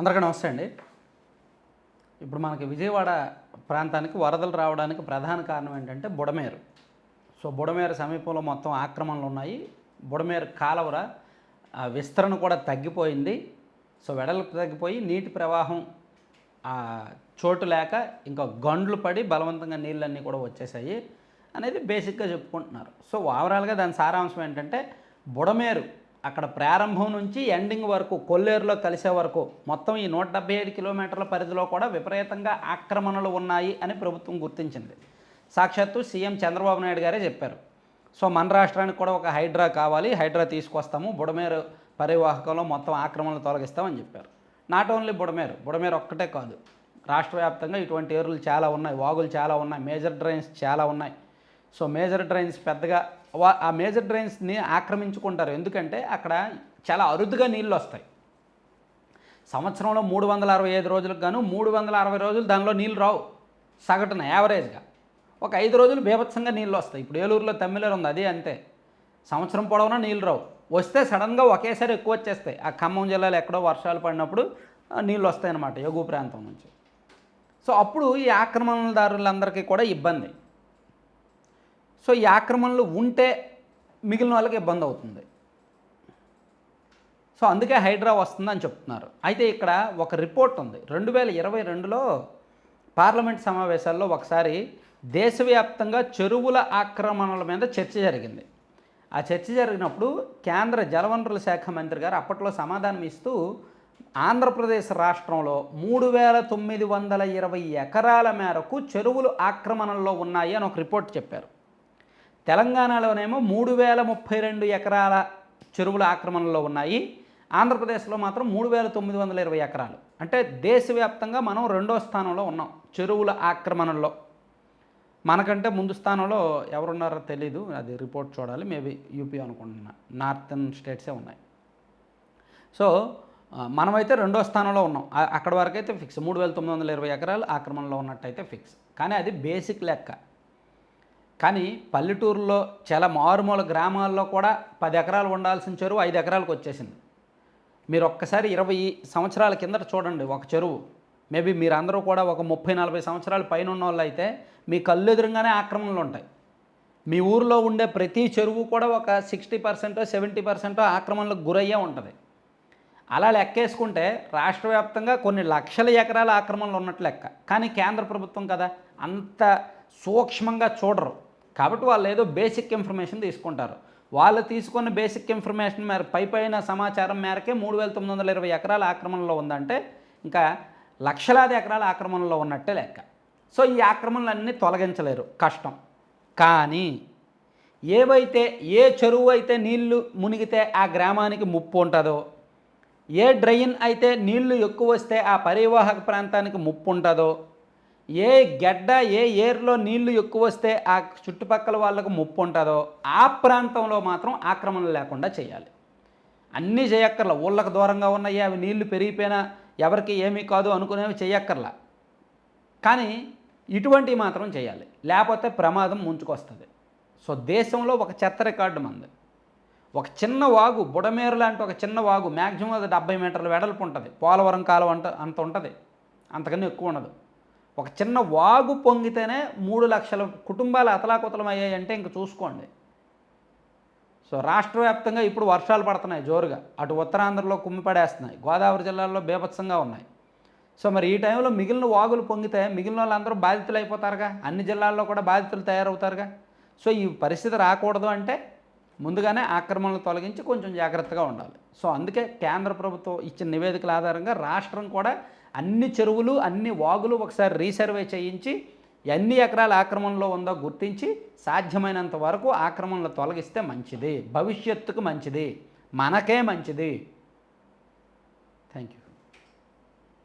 అందరికీ నమస్తే అండి. ఇప్పుడు మనకి విజయవాడ ప్రాంతానికి వరదలు రావడానికి ప్రధాన కారణం ఏంటంటే బుడమేరు. సో బుడమేరు సమీపంలో మొత్తం ఆక్రమణలు ఉన్నాయి. బుడమేరు కాలవర ఆ, విస్తరణ కూడా తగ్గిపోయింది. సో వెడల్పు తగ్గిపోయి నీటి ప్రవాహం ఆ, చోటు లేక ఇంకా గండ్లు పడి బలవంతంగా నీళ్ళన్నీ కూడా వచ్చేసాయి అనేది బేసిక్గా చెప్పుకుంటున్నారు. సో ఓవరాల్గా దాని సారాంశం ఏంటంటే బుడమేరు అక్కడ ప్రారంభం నుంచి ఎండింగ్ వరకు కొల్లేరులో కలిసే వరకు మొత్తం ఈ నూట డెబ్బై ఐదు కిలోమీటర్ల పరిధిలో కూడా విపరీతంగా ఆక్రమణలు ఉన్నాయి అని ప్రభుత్వం గుర్తించింది. సాక్షాత్తు సీఎం చంద్రబాబు నాయుడు గారే చెప్పారు. సో మన రాష్ట్రానికి కూడా ఒక హైడ్రా కావాలి హైడ్రా తీసుకొస్తాము బుడమేరు పరివాహకంలో మొత్తం ఆక్రమణలు తొలగిస్తామని చెప్పారు. నాట్ ఓన్లీ బుడమేరు బుడమేరు ఒక్కటే కాదు. రాష్ట్ర వ్యాప్తంగా ఇటువంటి ఏరులు చాలా ఉన్నాయి వాగులు చాలా ఉన్నాయి మేజర్ డ్రైన్స్ చాలా ఉన్నాయి. సో మేజర్ డ్రైన్స్ పెద్దగా ఆ మేజర్ డ్రైన్స్ని ఆక్రమించుకుంటారు. ఎందుకంటే అక్కడ చాలా అరుదుగా నీళ్ళు వస్తాయి. సంవత్సరంలో మూడు వందల అరవై ఐదు రోజులకు గాను మూడు వందల అరవై రోజులు దానిలో నీళ్ళు రావు. సగటున యావరేజ్గా. ఒక ఐదు రోజులు బీభత్సంగా నీళ్ళు వస్తాయి. ఇప్పుడు ఏలూరులో తమ్మిలేరు ఉంది అదే అంతే. సంవత్సరం పొడవునా నీళ్ళు రావు. వస్తే సడన్గా ఒకేసారి ఎక్కువ వచ్చేస్తాయి. ఆ ఖమ్మం జిల్లాలో ఎక్కడో వర్షాలు పడినప్పుడు నీళ్ళు వస్తాయి అన్నమాట ఎగువ ప్రాంతం నుంచి. సో అప్పుడు ఈ ఆక్రమణదారులందరికీ కూడా ఇబ్బంది. సో ఈ ఆక్రమణలు ఉంటే మిగిలిన వాళ్ళకి ఇబ్బంది అవుతుంది. సో అందుకే హైడ్రా వస్తుందని చెప్తున్నారు. అయితే ఇక్కడ ఒక రిపోర్ట్ ఉంది. రెండు వేల ఇరవై రెండులో పార్లమెంట్ సమావేశాల్లో ఒకసారి దేశవ్యాప్తంగా చెరువుల ఆక్రమణల మీద చర్చ జరిగింది. ఆ చర్చ జరిగినప్పుడు కేంద్ర జలవనరుల శాఖ మంత్రి గారు అప్పట్లో సమాధానం ఇస్తూ ఆంధ్రప్రదేశ్ రాష్ట్రంలో మూడు వేల తొమ్మిది వందల ఇరవై ఎకరాల మేరకు చెరువులు ఆక్రమణలో ఉన్నాయి అని ఒక రిపోర్ట్ చెప్పారు. తెలంగాణలోనేమో మూడు వేల ముప్పై రెండు ఎకరాల చెరువుల ఆక్రమణలో ఉన్నాయి. ఆంధ్రప్రదేశ్లో మాత్రం మూడు వేల తొమ్మిది వందల ఇరవై ఎకరాలు. అంటే దేశవ్యాప్తంగా మనం రెండో స్థానంలో ఉన్నాం చెరువుల ఆక్రమణలో. మనకంటే ముందు స్థానంలో ఎవరున్నారో తెలీదు అది రిపోర్ట్ చూడాలి. మేబీ యూపీ అనుకుంటున్నా నార్థన్ స్టేట్సే ఉన్నాయి. సో మనమైతే రెండో స్థానంలో ఉన్నాం. అక్కడ వరకు అయితే ఫిక్స్. మూడు వేల తొమ్మిది వందల ఇరవై ఎకరాలు ఆక్రమణలో ఉన్నట్టయితే ఫిక్స్. కానీ అది బేసిక్ లెక్క. కానీ పల్లెటూరులో చాలా మారుమూల గ్రామాల్లో కూడా పది ఎకరాలు ఉండాల్సిన చెరువు ఐదు ఎకరాలకు వచ్చేసింది. మీరు ఒక్కసారి ఇరవై సంవత్సరాల కిందట చూడండి ఒక చెరువు. మేబీ మీరందరూ కూడా ఒక ముప్పై నలభై సంవత్సరాల పైన ఉన్న వాళ్ళు అయితే మీ కళ్ళు ఎదురుగానే ఆక్రమణలు ఉంటాయి. మీ ఊరిలో ఉండే ప్రతి చెరువు కూడా ఒక సిక్స్టీ పర్సెంటో సెవెంటీ పర్సెంటో ఆక్రమణలకు గురయ్యే ఉంటుంది. అలా లెక్కేసుకుంటే రాష్ట్ర వ్యాప్తంగా కొన్ని లక్షల ఎకరాల ఆక్రమణలు ఉన్నట్లు లెక్క. కానీ కేంద్ర ప్రభుత్వం కదా అంత సూక్ష్మంగా చూడరు. కాబట్టి వాళ్ళు ఏదో బేసిక్ ఇన్ఫర్మేషన్ తీసుకుంటారు. వాళ్ళు తీసుకున్న బేసిక్ ఇన్ఫర్మేషన్ మేర పై పైన సమాచారం మేరకే మూడు వేల తొమ్మిది వందల ఇరవై ఎకరాల ఆక్రమణలో ఉందంటే ఇంకా లక్షలాది ఎకరాల ఆక్రమణలో ఉన్నట్టే లెక్క. సో ఈ ఆక్రమణలన్నీ తొలగించలేరు. కష్టం. కానీ ఏవైతే ఏ చెరువు అయితే నీళ్ళు మునిగితే ఆ గ్రామానికి ముప్పు ఉంటుందో ఏ డ్రైన్ అయితే నీళ్ళు ఎక్కువ వస్తే ఆ పరివాహక ప్రాంతానికి ముప్పు ఉంటుందో ఏ గడ్డ ఏ ఏర్లో నీళ్ళు ఎక్కువ వస్తే ఆ చుట్టుపక్కల వాళ్ళకు ముప్పు ఉంటుందో ఆ ప్రాంతంలో మాత్రం ఆక్రమణ లేకుండా చేయాలి. అన్నీ చేయక్కర్లా. ఊళ్ళకు దూరంగా ఉన్నాయి అవి నీళ్ళు పెరిగిపోయినా ఎవరికి ఏమీ కాదు అనుకునేవి చేయక్కర్లా. కానీ ఇటువంటివి మాత్రం చేయాలి. లేకపోతే ప్రమాదం ముంచుకొస్తుంది. సో దేశంలో ఒక చెత్త రికార్డు మంది. ఒక చిన్న వాగు బుడమేరు లాంటి ఒక చిన్న వాగు మ్యాక్సిమం అది డెబ్బై మీటర్ల వెడల్పు ఉంటుంది. పోలవరం కాలం అంట అంత ఉంటుంది. అంతకన్నా ఎక్కువ ఉండదు. ఒక చిన్న వాగు పొంగితేనే మూడు లక్షల కుటుంబాలు అతలాకుతలం అయ్యాయంటే ఇంక చూసుకోండి. సో రాష్ట్ర వ్యాప్తంగా ఇప్పుడు వర్షాలు పడుతున్నాయి జోరుగా. అటు ఉత్తరాంధ్రలో కుమ్మిపడేస్తున్నాయి గోదావరి జిల్లాల్లో బీభత్సంగా ఉన్నాయి. సో మరి ఈ టైంలో మిగిలిన వాగులు పొంగితే మిగిలిన వాళ్ళందరూ బాధితులు అయిపోతారుగా అన్ని జిల్లాల్లో కూడా బాధితులు తయారవుతారుగా? సో ఈ పరిస్థితి రాకూడదు అంటే ముందుగానే ఆక్రమణలు తొలగించి కొంచెం జాగ్రత్తగా ఉండాలి. సో అందుకే కేంద్ర ప్రభుత్వం ఇచ్చిన నివేదికల ఆధారంగా రాష్ట్రం కూడా అన్ని చెరువులు అన్ని వాగులు ఒకసారి రీసర్వే చేయించి ఎన్ని ఎకరాల ఆక్రమణలో ఉందో గుర్తించి సాధ్యమైనంత వరకు ఆక్రమణలు తొలగిస్తే మంచిది. భవిష్యత్తుకు మంచిది. మనకే మంచిది. Thank you